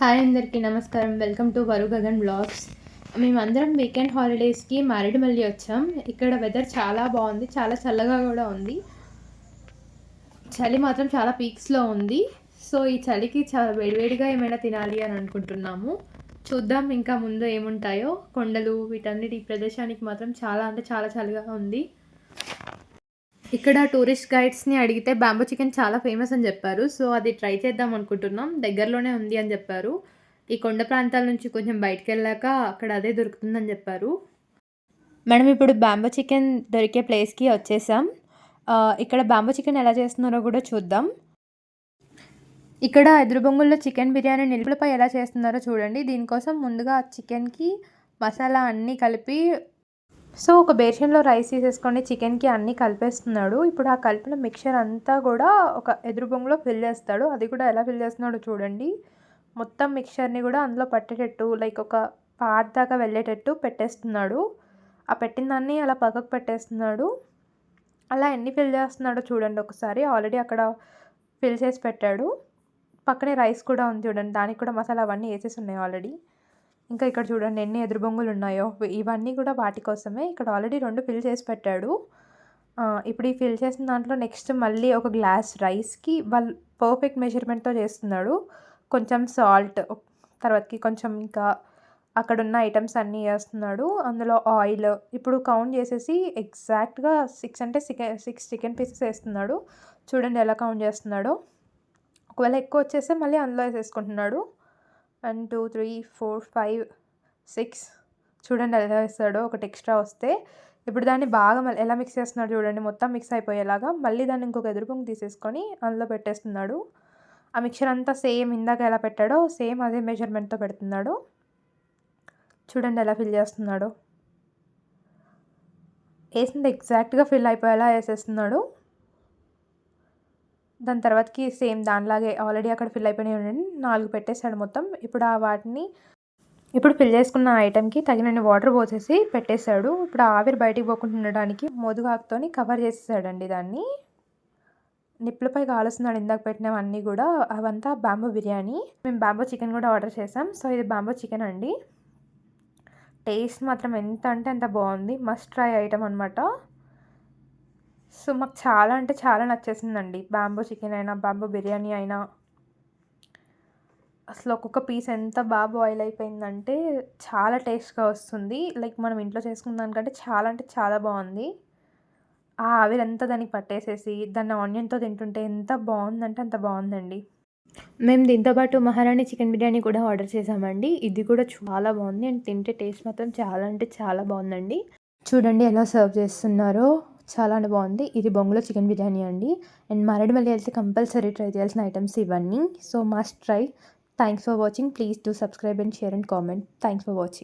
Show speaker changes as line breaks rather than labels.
Hi అందరికీ నమస్కారం. Welcome to Varu Gagan blogs మేమందరం వీకెండ్ హాలిడేస్కి మారేడుమల్లి వచ్చాం. ఇక్కడ వెదర్ చాలా బాగుంది. చాలా చల్లగా కూడా ఉంది. చలి మాత్రం చాలా పీక్స్లో ఉంది. సో ఈ చలికి చాలా వేడివేడిగా ఏమైనా తినాలి అని అనుకుంటున్నాము. చూద్దాం ఇంకా ముందు ఏముంటాయో. కొండలు వీటన్నిటి ప్రదేశానికి మాత్రం చాలా అంటే చాలా చలిగా ఉంది. ఇక్కడ టూరిస్ట్ గైడ్స్ని అడిగితే బ్యాంబో చికెన్ చాలా ఫేమస్ అని చెప్పారు. సో అది ట్రై చేద్దాం అనుకుంటున్నాం. దగ్గరలోనే ఉంది అని చెప్పారు. ఈ కొండ ప్రాంతాల నుంచి కొంచెం బయటకు వెళ్ళాక అక్కడ అదే దొరుకుతుందని చెప్పారు. మేడం ఇప్పుడు బ్యాంబో చికెన్ దొరికే ప్లేస్కి వచ్చేసాం. ఇక్కడ బ్యాంబో చికెన్ ఎలా చేస్తున్నారో కూడా చూద్దాం. ఇక్కడ ఎదురు బొంగుల్లో చికెన్ బిర్యానీ నిలుపులపై ఎలా చేస్తున్నారో చూడండి. దీనికోసం ముందుగా చికెన్కి మసాలా అన్నీ కలిపి సో ఒక బేషన్లో రైస్ తీసేసుకొని చికెన్కి అన్నీ కలిపేస్తున్నాడు. ఇప్పుడు ఆ కలిపిన మిక్చర్ అంతా కూడా ఒక ఎదురు బొంగులో ఫిల్ చేస్తాడు. అది కూడా ఎలా ఫిల్ చేస్తున్నాడో చూడండి. మొత్తం మిక్చర్ని కూడా అందులో పట్టేటట్టు లైక్ ఒక పార్ట్ దాకా వెళ్ళేటట్టు పెట్టేస్తున్నాడు. ఆ పెట్టిన దాన్ని అలా పక్కకు పెట్టేస్తున్నాడు. అలా ఎన్ని ఫిల్ చేస్తున్నాడో చూడండి ఒకసారి. ఆల్రెడీ అక్కడ ఫిల్ చేసి పెట్టాడు. పక్కనే రైస్ కూడా ఉంది చూడండి. దానికి కూడా మసాలా అవన్నీ వేసేసి ఉన్నాయి ఆల్రెడీ. ఇంకా ఇక్కడ చూడండి ఎన్ని ఎదురు బొంగులు ఉన్నాయో ఇవన్నీ కూడా వాటి కోసమే ఇక్కడ ఆల్రెడీ రెండు ఫిల్ చేసి పెట్టాడు. ఇప్పుడు ఈ ఫిల్ చేసిన దాంట్లో నెక్స్ట్ మళ్ళీ ఒక గ్లాస్ రైస్కి వాళ్ళు పర్ఫెక్ట్ మెజర్మెంట్తో చేస్తున్నాడు. కొంచెం సాల్ట్ తర్వాతకి కొంచెం ఇంకా అక్కడ ఉన్న ఐటమ్స్ అన్నీ వేస్తున్నాడు. అందులో ఆయిల్ ఇప్పుడు కౌంట్ చేసేసి ఎగ్జాక్ట్గా సిక్స్ అంటే చికెన్ సిక్స్ చికెన్ పీసెస్ వేస్తున్నాడు. చూడండి ఎలా కౌంట్ చేస్తున్నాడో. ఒకవేళ ఎక్కువ వచ్చేస్తే మళ్ళీ అందులో వేసేసుకుంటున్నాడు. One two three four five six చూడండి ఎలా వేస్తాడో. ఒకటి ఎక్స్ట్రా వస్తే ఇప్పుడు దాన్ని బాగా మళ్ళీ ఎలా మిక్స్ చేస్తున్నాడు చూడండి. మొత్తం మిక్స్ అయిపోయేలాగా మళ్ళీ దాన్ని ఇంకొక ఎదురుపొంగు తీసేసుకొని అందులో పెట్టేస్తున్నాడు. ఆ మిక్చర్ అంతా సేమ్ ఇందాక ఎలా పెట్టాడో సేమ్ అదే మెజర్మెంట్తో పెడుతున్నాడు. చూడండి ఎలా ఫిల్ చేస్తున్నాడో. వేసింది ఎగ్జాక్ట్గా ఫిల్ అయిపోయేలా వేసేస్తున్నాడు. దాని తర్వాతకి సేమ్ దానిలాగే ఆల్రెడీ అక్కడ ఫిల్ అయిపోయినాయి ఉండండి. నాలుగు పెట్టేశాడు మొత్తం. ఇప్పుడు ఆ వాటిని ఇప్పుడు ఫిల్ చేసుకున్న ఐటెంకి తగినన్ని వాటర్ పోసేసి పెట్టేశాడు. ఇప్పుడు ఆవిరి బయటికి పోకుండా ఉండడానికి మోదుగాకుతోని కవర్ చేసేసాడండి దాన్ని. నిప్పులపై కాలుస్తున్నాడు ఇందాక పెట్టినవన్నీ కూడా. అవంతా బాంబో బిర్యానీ. మేము బాంబో చికెన్ కూడా ఆర్డర్ చేసాం సో ఇది బాంబో చికెన్ అండి. టేస్ట్ మాత్రం ఎంత అంటే అంత బాగుంది. మస్ట్ ట్రై ఐటమ్ అనమాట సో మాకు చాలా అంటే చాలా నచ్చేసిందండి. బాంబో చికెన్ అయినా బాంబో బిర్యానీ అయినా. అసలు ఒక్కొక్క పీస్ ఎంత బాగా బాయిల్ అయిపోయిందంటే చాలా టేస్ట్గా వస్తుంది. లైక్ మనం ఇంట్లో చేసుకున్న దానికంటే చాలా అంటే చాలా బాగుంది. ఆ ఆవిరంతా దానికి పట్టేసేసి దాన్ని ఆనియన్తో తింటుంటే ఎంత బాగుందంటే అంత బాగుందండి. మేము దీంతో పాటు మహారాణి చికెన్ బిర్యానీ కూడా ఆర్డర్ చేసామండి. ఇది కూడా చాలా బాగుంది అండ్ తింటే టేస్ట్ మాత్రం చాలా అంటే చాలా బాగుందండి. చూడండి ఎలా సర్వ్ చేస్తున్నారో. చాలా అంటే బాగుంది. ఇది బొంగులో చికెన్ బిర్యానీ అండి. అండ్ మారేడుమల్లి వెళ్తే కంపల్సరీ ట్రై చేయాల్సిన ఐటమ్స్ ఇవన్నీ. So must try. Thanks for watching please do subscribe and share and comment thanks for watching